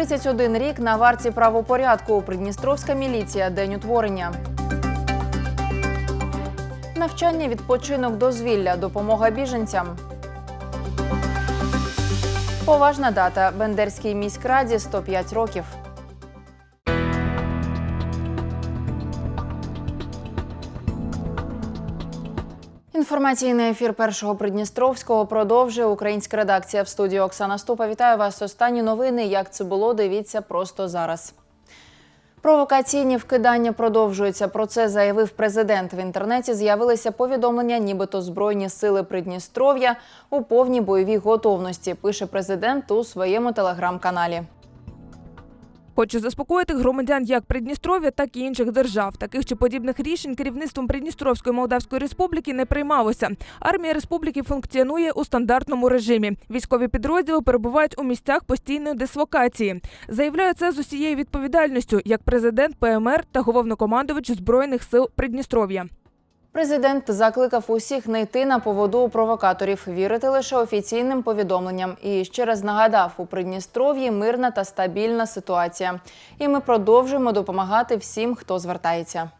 31 рік на варті правопорядку. Придністровська міліція. День утворення. Навчання, відпочинок, дозвілля, допомога біженцям. Поважна дата. Бендерській міськраді 105 років. Інформаційний ефір першого Придністровського продовжує українська редакція в студії Оксана Ступа. Вітаю вас. Останні новини. Як це було, дивіться просто зараз. Провокаційні вкидання продовжуються. Про це заявив президент. В інтернеті з'явилися повідомлення, нібито збройні сили Придністров'я у повній бойовій готовності. Пише президент у своєму телеграм-каналі. Хочу заспокоїти громадян як Придністров'я, так і інших держав. Таких чи подібних рішень керівництвом Придністровської Молдавської Республіки не приймалося. Армія республіки функціонує у стандартному режимі. Військові підрозділи перебувають у місцях постійної дислокації. Заявляю це з усією відповідальністю як президент ПМР та головнокомандувач збройних сил Придністров'я. Президент закликав усіх не йти на поводу провокаторів, вірити лише офіційним повідомленням. І ще раз нагадав, у Придністров'ї мирна та стабільна ситуація. І ми продовжуємо допомагати всім, хто звертається.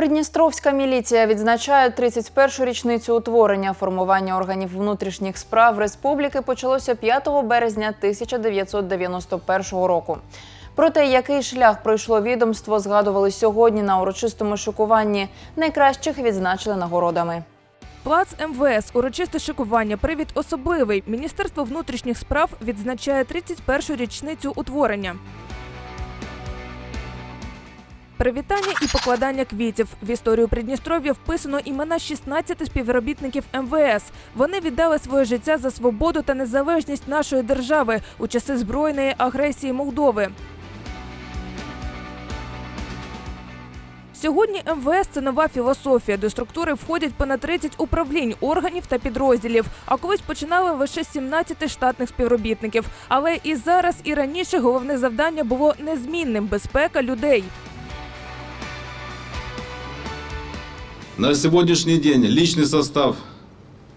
Придністровська міліція відзначає 31-ю річницю утворення. Формування органів внутрішніх справ республіки почалося 5 березня 1991 року. Про те, який шлях пройшло відомство, згадували сьогодні на урочистому шокуванні. Найкращих відзначили нагородами. Плац МВС урочисте шикування. Привід особливий. Міністерство внутрішніх справ відзначає 31-ю річницю утворення. Привітання і покладання квітів в історію Придністров'я вписано імена 16 співробітників МВС. Вони віддали своє життя за свободу та незалежність нашої держави у часи збройної агресії Молдови. Сьогодні МВС це нова філософія. До структури входять понад 30 управлінь, органів та підрозділів. А колись починали лише 17 штатних співробітників. Але і зараз, і раніше головне завдання було незмінним безпека людей. На сегодняшний день личный состав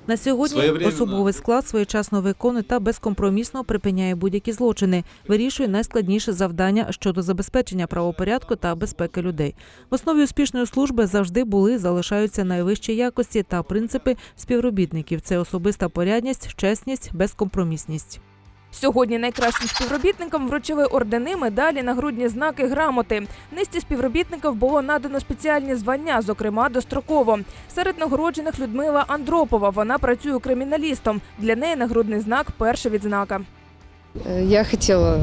На сьогодні особовий склад своєчасно виконує та безкомпромісно припиняє будь-які злочини, вирішує найскладніше завдання щодо забезпечення правопорядку та безпеки людей. В основі успішної служби завжди були залишаються найвищі якості та принципи співробітників: це особиста порядність, чесність, безкомпромісність. Сьогодні найкращим співробітникам вручили ордени, медалі, нагрудні знаки, грамоти. Низці співробітників було надано спеціальні звання, зокрема достроково. Серед нагороджених Людмила Андропова. Вона працює криміналістом. Для неї нагрудний знак перша відзнака. Э, Я хотела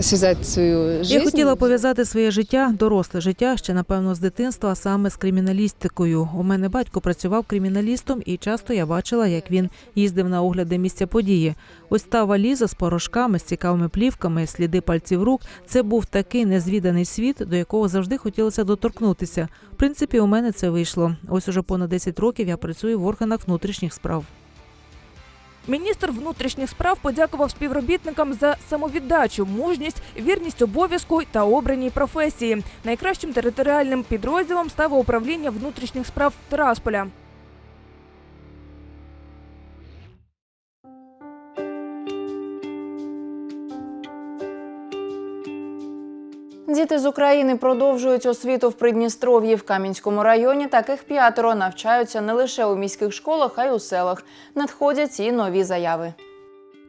связать свою жизнь. Я хотіла пов'язати своє життя, доросле життя ще напевно з дитинства, саме з криміналістикою. У мене батько працював криміналістом, і часто я бачила, як він їздив на огляди місця події. Ось та валіза з порошками, з цікавими плівками, сліди пальців рук. Це був такий незвіданий світ, до якого завжди хотілося доторкнутися. В принципі, у мене це вийшло. Ось уже понад 10 років я працюю в органах внутрішніх справ. Міністр внутрішніх справ подякував співробітникам за самовіддачу, мужність, вірність обов'язку та обраній професії. Найкращим територіальним підрозділом стало управління внутрішніх справ Тирасполя. Діти з України продовжують освіту в Придністров'ї в Кам'янському районі. Таких п'ятеро навчаються не лише у міських школах, а й у селах. Надходять і нові заяви.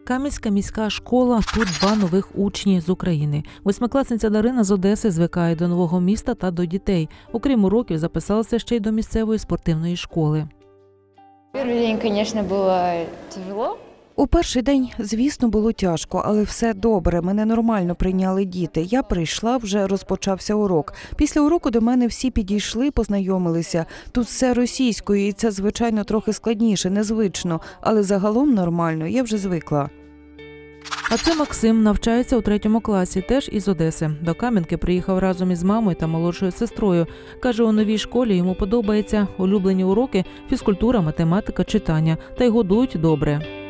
Кам'янська міська школа. Тут два нових учні з України. Восьмикласниця Дарина з Одеси звикає до нового міста та до дітей. Окрім уроків, записалася ще й до місцевої спортивної школи. Первый день, конечно, было тяжело. У перший день, звісно, було тяжко, але все добре. Мене нормально прийняли діти. Я прийшла, вже розпочався урок. Після уроку до мене всі підійшли, познайомилися. Тут все російською, і це звичайно трохи складніше, незвично, але загалом нормально. Я вже звикла. А це Максим навчається у третьому класі, теж із Одеси. До Кам'янки приїхав разом із мамою та молодшою сестрою. Каже, у новій школі йому подобається улюблені уроки, фізкультура, математика, читання та й годують добре.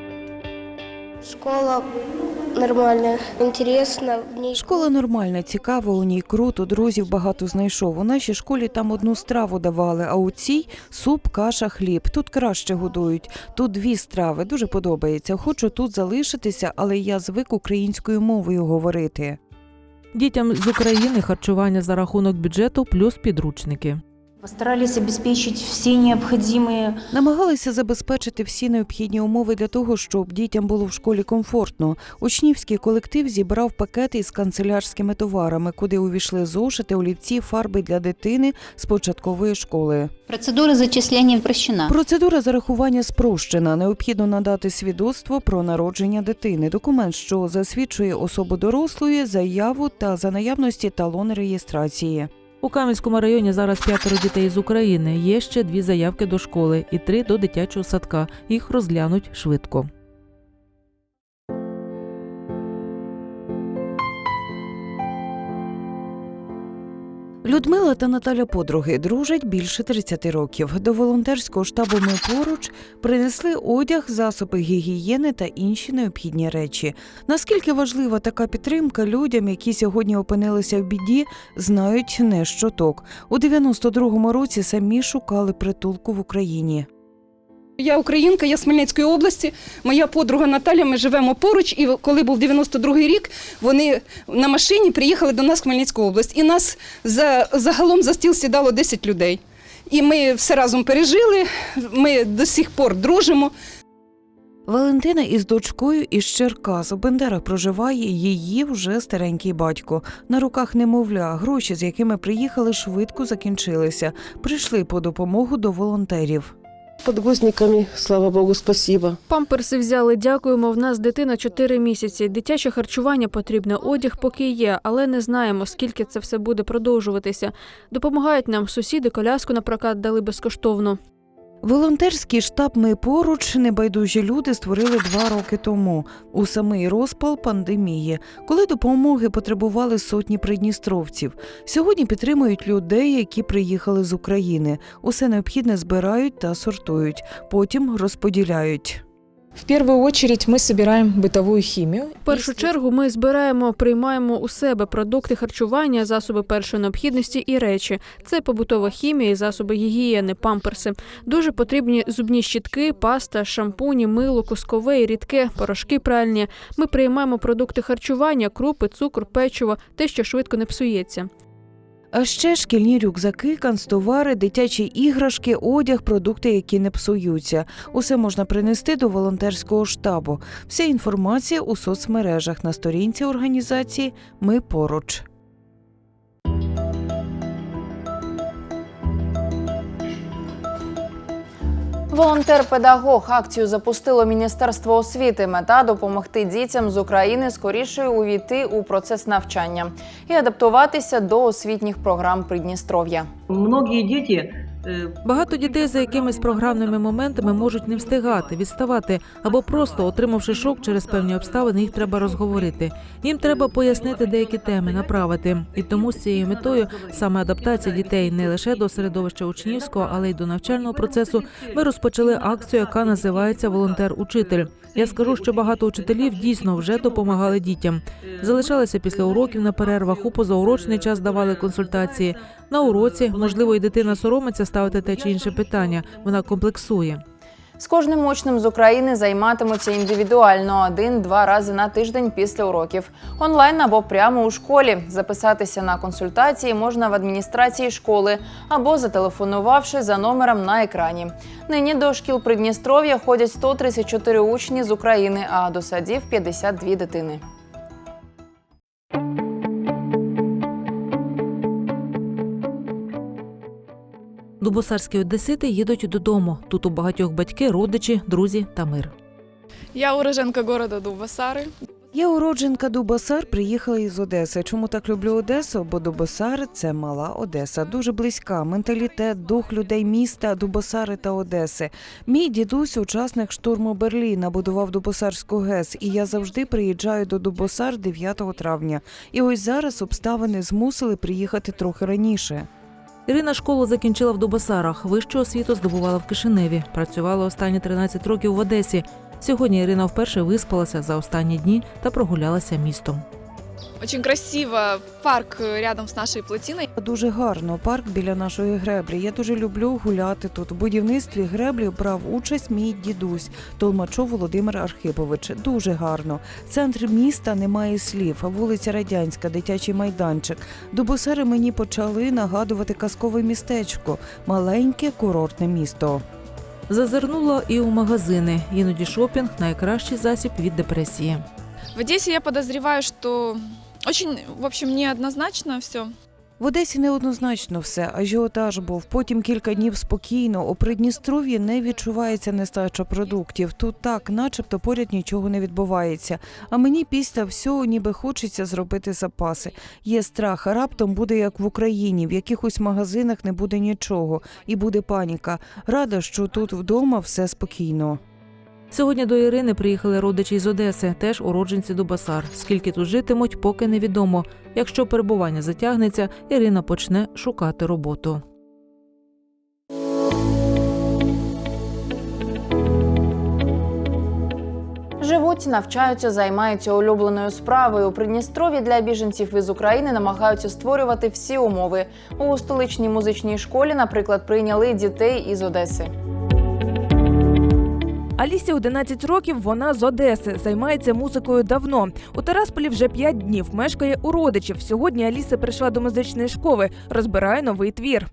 Школа нормальная, интересно. В ней Школа нормальна, цікава, у ній круто, друзів багато знайшов. У нашій школі там одну страву давали, а у цій суп, каша, хліб. Тут краще годують. Тут дві страви. Дуже подобається. Хочу тут залишитися, але я звик українською мовою говорити. Дітям з України харчування за рахунок бюджету плюс підручники. Постарались обеспечить все необходимые Намагалися забезпечити всі необхідні умови для того, щоб дітям було в школі комфортно. Учнівський колектив зібрав пакети із канцелярськими товарами, куди увійшли зошити, олівці, фарби для дитини з початкової школи. процедура зачисления прощена. Процедура зарахування спрощена. Необхідно надати свідоцтво про народження дитини, документ, що засвідчує особу дорослої, заяву та за наявності талон реєстрації. У Кам'янському районі зараз п'ятеро дітей з України. Є ще дві заявки до школи і три до дитячого садка. Їх розглянуть швидко. Людмила та Наталя подруги дружать більше 30 років. До волонтерського штабу ми поруч принесли одяг, засоби гігієни та інші необхідні речі. Наскільки важлива така підтримка людям, які сьогодні опинилися в біді, знають не щоток. У 92-му році самі шукали притулку в Україні. Я українка, я з Хмельницької області. Моя подруга Наталя, ми живемо поруч. І коли був 92-й рік, вони на машині приїхали до нас в Хмельницьку область. І нас за, загалом за стіл сідало 10 людей. І ми все разом пережили, ми до сих пор дружимо. Валентина із дочкою із Черкас у Бендерах проживає її вже старенький батько. На руках немовля, гроші, з якими приїхали, швидко закінчилися. Прийшли по допомогу до волонтерів. Подгузниками, слава Богу, спасибо. Памперси взяли, дякуємо. В нас дитина 4 місяці. Дитяче харчування потрібне, одяг поки є, але не знаємо, скільки це все буде продовжуватися. Допомагають нам сусіди, коляску на прокат дали безкоштовно. Волонтерський штаб Ми поруч небайдужі люди створили два роки тому у самий розпал пандемії, коли допомоги потребували сотні придністровців. Сьогодні підтримують людей, які приїхали з України. Усе необхідне збирають та сортують, потім розподіляють. В первую очередь мы собираем бытовую химию. В першу чергу ми збираємо, приймаємо у себе продукти харчування, засоби першої необхідності і речі. Це побутова хімія, і засоби гігієни, памперси. Дуже потрібні зубні щітки, паста, шампуні, мило, кускове і рідке, порошки пральні. Ми приймаємо продукти харчування, крупи, цукор, печиво, те, що швидко не псується. А ще шкільні рюкзаки, канцтовари, дитячі іграшки, одяг, продукти, які не псуються. Усе можна принести до волонтерського штабу. Вся інформація у соцмережах на сторінці організації Ми поруч. Волонтер-педагог акцію запустило Міністерство освіти. Мета допомогти дітям з України скоріше увійти у процес навчання і адаптуватися до освітніх програм Придністров'я. Многі дети Багато дітей за якимись програмними моментами можуть не встигати, відставати або просто отримавши шок через певні обставини, їх треба розговорити. Їм треба пояснити деякі теми, направити. І тому з цією метою саме адаптація дітей не лише до середовища учнівського, але й до навчального процесу. Ми розпочали акцію, яка називається Волонтер-учитель. Я скажу, що багато учителів дійсно вже допомагали дітям. Залишалися після уроків на перервах, у позаурочний час давали консультації. На уроці, можливо, і дитина соромиться ставити те чи інше питання. Вона комплексує. З кожним учнем з України займатимуться індивідуально один-два рази на тиждень після уроків, онлайн або прямо у школі. Записатися на консультації можна в адміністрації школи або зателефонувавши за номером на екрані. Нині до шкіл Придністров'я ходять 134 учні з України, а до садів 52 дитини. Дубосарські одесити їдуть додому. Тут у багатьох батьки, родичі, друзі та мир. Я уроженка города Дубасари. Я уродженка Дубосар, приїхала із Одеси. Чому так люблю Одесу? Бо Дубосар – це мала Одеса, дуже близька. Менталітет, дух людей міста, Дубосари та Одеси. Мій дідусь, учасник штурму Берліна, будував Дубосарську ГЕС, і я завжди приїжджаю до Дубосар 9 травня. І ось зараз обставини змусили приїхати трохи раніше. Ірина школу закінчила в Дубосарах. Вищу освіту здобувала в Кишиневі. Працювала останні 13 років в Одесі. Сьогодні Ірина вперше виспалася за останні дні та прогулялася містом. Очень красиво, парк э, рядом с нашей плотиной. Дуже гарно. Парк біля нашої греблі. Я дуже люблю гуляти тут. У будівництві греблі брав участь мій дідусь Толмачов Володимир Архипович. Дуже гарно. Центр міста немає слів. Вулиця Радянська, дитячий майданчик. Дубосери мені почали нагадувати казкове містечко, маленьке курортне місто. Зазирнула і у магазини. Іноді шопінг найкращий засіб від депресії. В Одессе я подозреваю, что очень, в общем, неоднозначно все. В Одесі неоднозначно все, ажіотаж був. Потім кілька днів спокійно. У Придністров'ї не відчувається нестача продуктів. Тут так, начебто, поряд нічого не відбувається. А мені після всього ніби хочеться зробити запаси. Є страх, раптом буде як в Україні, в якихось магазинах не буде нічого, і буде паніка. Рада, що тут вдома все спокійно. Сьогодні до Ірини приїхали родичі з Одеси, теж уродженці Дубасар. Скільки тут житимуть, поки невідомо. Якщо перебування затягнеться, Ірина почне шукати роботу. Живуть, навчаються, займаються улюбленою справою. У Придністрові для біженців із України намагаються створювати всі умови. У столичній музичній школі, наприклад, прийняли дітей із Одеси. Алісі 11 років. Вона з Одеси, займається музикою давно. У Тарасполі вже 5 днів. Мешкає у родичів. Сьогодні Аліса прийшла до музичної школи, розбирає новий твір.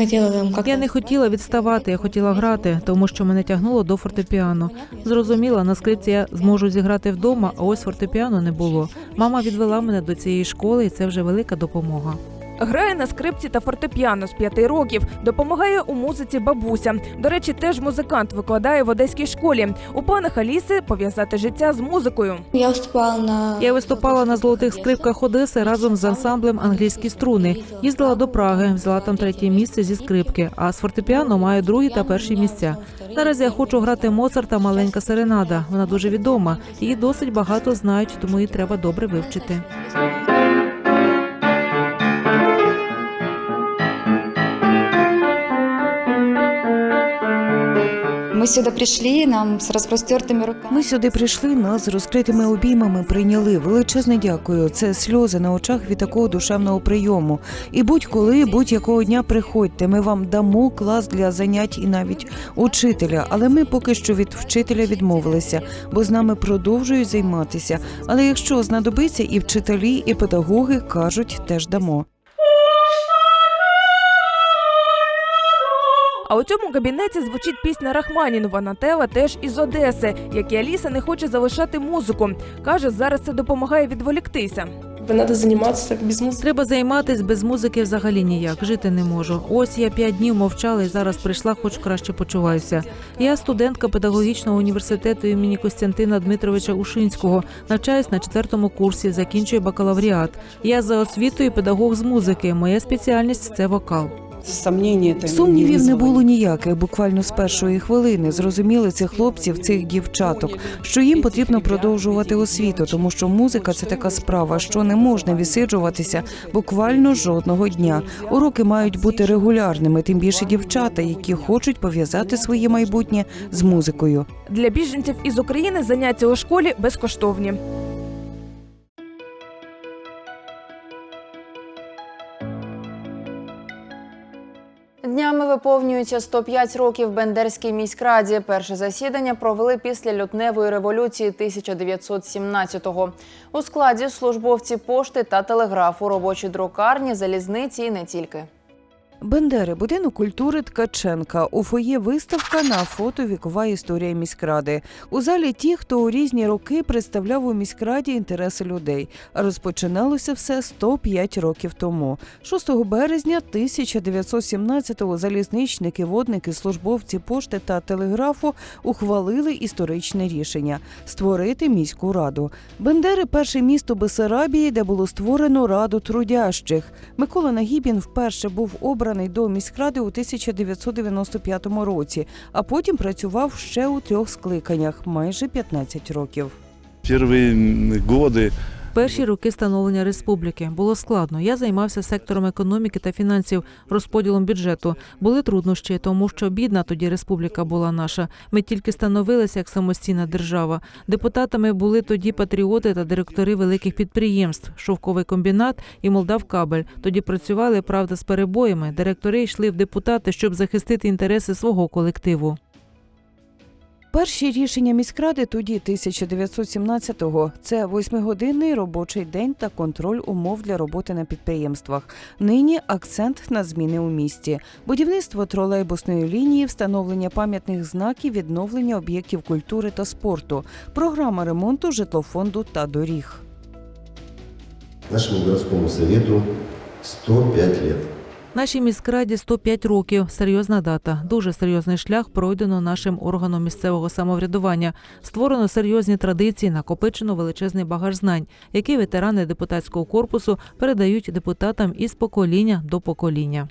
Не хотела там как Я не хотіла відставати, я хотіла грати, тому що мене тягнуло до фортепіано. Зрозуміла, на скрипці я зможу зіграти вдома, а ось фортепіано не було. Мама відвела мене до цієї школи, і це вже велика допомога. Грає на скрипці та фортепіано з 5 років. Допомагає у музиці бабуся. До речі, теж музикант викладає в одеській школі. У планах Аліси пов'язати життя з музикою. Я выступала на... Я виступала на золотих скрипках Одеси разом з ансамблем англійські струни. Їздила до Праги, взяла там третє місце зі скрипки. А з фортепіано маю другі та перші місця. Зараз я хочу грати Моцарта Маленька серенада. Вона дуже відома. Її досить багато знають, тому її треба добре вивчити. Мы сюда пришли, нам с распростертыми руками. Ми сюди прийшли, нас з розкритими обіймами прийняли. Величезне дякую. Це сльози на очах від такого душевного прийому. І будь-коли, будь-якого дня приходьте. Ми вам дамо клас для занять і навіть учителя. Але ми поки що від вчителя відмовилися, бо з нами продовжують займатися. Але якщо знадобиться, і вчителі, і педагоги кажуть, теж дамо. А у цьому кабінеті звучить пісня Рахманінова Нателла теж із Одеси, як і Аліса не хоче залишати музику. Каже, зараз це допомагає відволіктися. Надо заниматься без музыки. Треба займатись без музики взагалі ніяк. Жити не можу. Ось я п'ять днів мовчала і зараз прийшла, хоч краще почуваюся. Я студентка педагогічного університету імені Костянтина Дмитровича Ушинського. Навчаюсь на четвертому курсі, закінчую бакалавріат. Я за освітою педагог з музики. Моя спеціальність це вокал. Сумнівів не було ніяких. Буквально з першої хвилини зрозуміли цих хлопців, цих дівчаток, що їм потрібно продовжувати освіту, тому що музика це така справа, що не можна відсиджуватися буквально жодного дня. Уроки мають бути регулярними, тим більше дівчата, які хочуть пов'язати своє майбутнє з музикою. Для біженців із України заняття у школі безкоштовні. Виповнюється 105 років Бендерській міськраді. Перше засідання провели після лютневої революції 1917-го. У складі службовці пошти та телеграфу, робочі друкарні, залізниці і не тільки. Бендери, будинок культури Ткаченка. У фоє виставка на фото вікова історія міськради. У залі ті, хто у різні роки представляв у міськраді інтереси людей. Розпочиналося все 105 років тому. 6 березня 1917-го залізничники, водники, службовці пошти та телеграфу ухвалили історичне рішення створити міську раду. Бендери перше місто Бесарабії, де було створено раду трудящих. Микола Нагібін вперше був обраний до міськради у 1995 році, а потім працював ще у трьох скликаннях майже 15 років. Перші годы Перші роки становлення республіки було складно. Я займався сектором економіки та фінансів, розподілом бюджету. Були труднощі, тому що бідна тоді республіка була наша. Ми тільки становилися як самостійна держава. Депутатами були тоді патріоти та директори великих підприємств, шовковий комбінат і Молдавкабель. Тоді працювали правда з перебоями. Директори йшли в депутати, щоб захистити інтереси свого колективу. Перші рішення міськради тоді 1917-го – це восьмигодинний робочий день та контроль умов для роботи на підприємствах. Нині акцент на зміни у місті: будівництво тролейбусної лінії, встановлення пам'ятних знаків, відновлення об'єктів культури та спорту, програма ремонту житлофонду та доріг. Нашему городскому совету 105 лет. Нашій міськраді 105 років. Серйозна дата. Дуже серйозний шлях пройдено нашим органом місцевого самоврядування. Створено серйозні традиції, накопичено величезний багаж знань, які ветерани депутатського корпусу передають депутатам із покоління до покоління.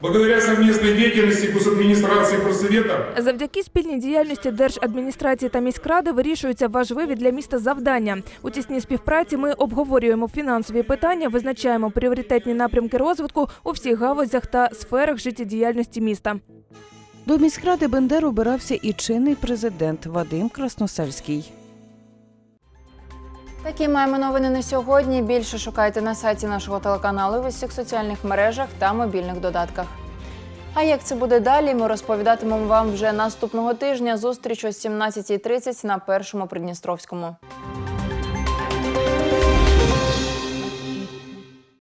Благодаря совместной деятельности госадминистрации и просвета Завдяки спільній діяльності держадміністрації та міськради вирішуються важливі для міста завдання. У тісній співпраці ми обговорюємо фінансові питання, визначаємо пріоритетні напрямки розвитку у всіх галузях та сферах життєдіяльності міста. До міськради Бендер обирався і чинний президент Вадим Красносельський. Такі маємо новини на сьогодні. Більше шукайте на сайті нашого телеканалу в усіх соціальних мережах та мобільних додатках. А як це буде далі? Ми розповідатимемо вам вже наступного тижня. Зустріч о 17.30 на першому Придністровському.